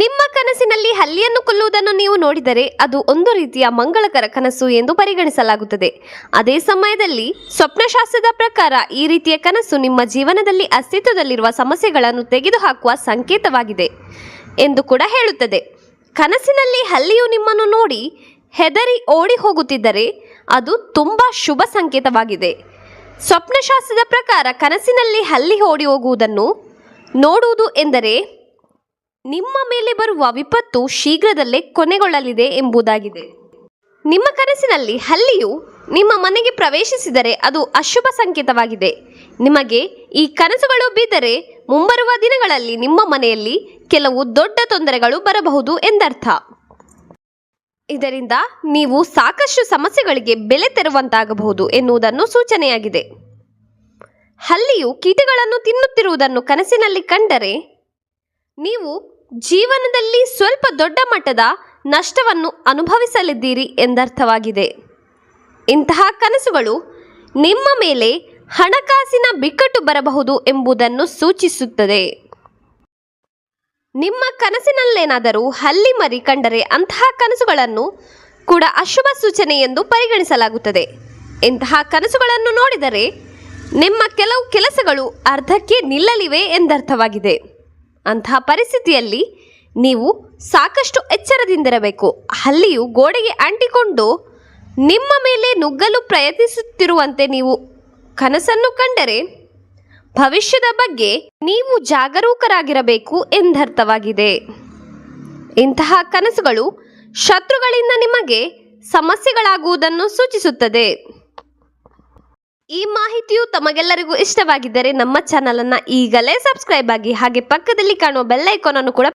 ನಿಮ್ಮ ಕನಸಿನಲ್ಲಿ ಹಲ್ಲಿಯನ್ನು ಕೊಲ್ಲುವುದನ್ನು ನೀವು ನೋಡಿದರೆ ಅದು ಒಂದು ರೀತಿಯ ಮಂಗಳಕರ ಕನಸು ಎಂದು ಪರಿಗಣಿಸಲಾಗುತ್ತದೆ. ಅದೇ ಸಮಯದಲ್ಲಿ ಸ್ವಪ್ನಶಾಸ್ತ್ರದ ಪ್ರಕಾರ ಈ ರೀತಿಯ ಕನಸು ನಿಮ್ಮ ಜೀವನದಲ್ಲಿ ಅಸ್ತಿತ್ವದಲ್ಲಿರುವ ಸಮಸ್ಯೆಗಳನ್ನು ತೆಗೆದುಹಾಕುವ ಸಂಕೇತವಾಗಿದೆ ಎಂದು ಕೂಡ ಹೇಳುತ್ತದೆ. ಕನಸಿನಲ್ಲಿ ಹಲ್ಲಿಯು ನಿಮ್ಮನ್ನು ನೋಡಿ ಹೆದರಿ ಓಡಿ ಹೋಗುತ್ತಿದ್ದರೆ ಅದು ತುಂಬ ಶುಭ ಸಂಕೇತವಾಗಿದೆ. ಸ್ವಪ್ನಶಾಸ್ತ್ರದ ಪ್ರಕಾರ ಕನಸಿನಲ್ಲಿ ಹಲ್ಲಿ ಓಡಿ ಹೋಗುವುದನ್ನು ನೋಡುವುದು ಎಂದರೆ ನಿಮ್ಮ ಮೇಲೆ ಬರುವ ವಿಪತ್ತು ಶೀಘ್ರದಲ್ಲೇ ಕೊನೆಗೊಳ್ಳಲಿದೆ ಎಂಬುದಾಗಿದೆ. ನಿಮ್ಮ ಕನಸಿನಲ್ಲಿ ಹಲ್ಲಿಯು ನಿಮ್ಮ ಮನೆಗೆ ಪ್ರವೇಶಿಸಿದರೆ ಅದು ಅಶುಭ ಸಂಕೇತವಾಗಿದೆ. ನಿಮಗೆ ಈ ಕನಸುಗಳು ಬಿದ್ದರೆ ಮುಂಬರುವ ದಿನಗಳಲ್ಲಿ ನಿಮ್ಮ ಮನೆಯಲ್ಲಿ ಕೆಲವು ದೊಡ್ಡ ತೊಂದರೆಗಳು ಬರಬಹುದು ಎಂದರ್ಥ. ಇದರಿಂದ ನೀವು ಸಾಕಷ್ಟು ಸಮಸ್ಯೆಗಳಿಗೆ ಬೆಲೆ ತೆರುವಂತಾಗಬಹುದು ಎನ್ನುವುದನ್ನು ಸೂಚನೆಯಾಗಿದೆ. ಹಲ್ಲಿಯು ಕೀಟಗಳನ್ನು ತಿನ್ನುತ್ತಿರುವುದನ್ನು ಕನಸಿನಲ್ಲಿ ಕಂಡರೆ ನೀವು ಜೀವನದಲ್ಲಿ ಸ್ವಲ್ಪ ದೊಡ್ಡ ಮಟ್ಟದ ನಷ್ಟವನ್ನು ಅನುಭವಿಸಲಿದ್ದೀರಿ ಎಂದರ್ಥವಾಗಿದೆ. ಇಂತಹ ಕನಸುಗಳು ನಿಮ್ಮ ಮೇಲೆ ಹಣಕಾಸಿನ ಬಿಕ್ಕಟ್ಟು ಬರಬಹುದು ಎಂಬುದನ್ನು ಸೂಚಿಸುತ್ತದೆ. ನಿಮ್ಮ ಕನಸಿನಲ್ಲೇನಾದರೂ ಹಲ್ಲಿ ಮರಿ ಕಂಡರೆ ಅಂತಹ ಕನಸುಗಳನ್ನು ಕೂಡ ಅಶುಭ ಸೂಚನೆ ಎಂದು ಪರಿಗಣಿಸಲಾಗುತ್ತದೆ. ಇಂತಹ ಕನಸುಗಳನ್ನು ನೋಡಿದರೆ ನಿಮ್ಮ ಕೆಲವು ಕೆಲಸಗಳು ಅರ್ಧಕ್ಕೆ ನಿಲ್ಲಲಿವೆ ಎಂದರ್ಥವಾಗಿದೆ. ಅಂತಹ ಪರಿಸ್ಥಿತಿಯಲ್ಲಿ ನೀವು ಸಾಕಷ್ಟು ಎಚ್ಚರದಿಂದಿರಬೇಕು. ಹಲ್ಲಿಯು ಗೋಡೆಗೆ ಅಂಟಿಕೊಂಡು ನಿಮ್ಮ ಮೇಲೆ ನುಗ್ಗಲು ಪ್ರಯತ್ನಿಸುತ್ತಿರುವಂತೆ ನೀವು ಕನಸನ್ನು ಕಂಡರೆ ಭವಿಷ್ಯದ ಬಗ್ಗೆ ನೀವು ಜಾಗರೂಕರಾಗಿರಬೇಕು ಎಂದರ್ಥವಾಗಿದೆ. ಇಂತಹ ಕನಸುಗಳು ಶತ್ರುಗಳಿಂದ ನಿಮಗೆ ಸಮಸ್ಯೆಗಳಾಗುವುದನ್ನು ಸೂಚಿಸುತ್ತದೆ. ಈ ಮಾಹಿತಿಯು ತಮಗೆಲ್ಲರಿಗೂ ಇಷ್ಟವಾಗಿದ್ದರೆ ನಮ್ಮ ಚಾನಲನ್ನು ಈಗಲೇ ಸಬ್ಸ್ಕ್ರೈಬ್ ಆಗಿ ಹಾಗೆ ಪಕ್ಕದಲ್ಲಿ ಕಾಣುವ ಬೆಲ್ ಐಕಾನ್ ಅನ್ನು ಕೂಡ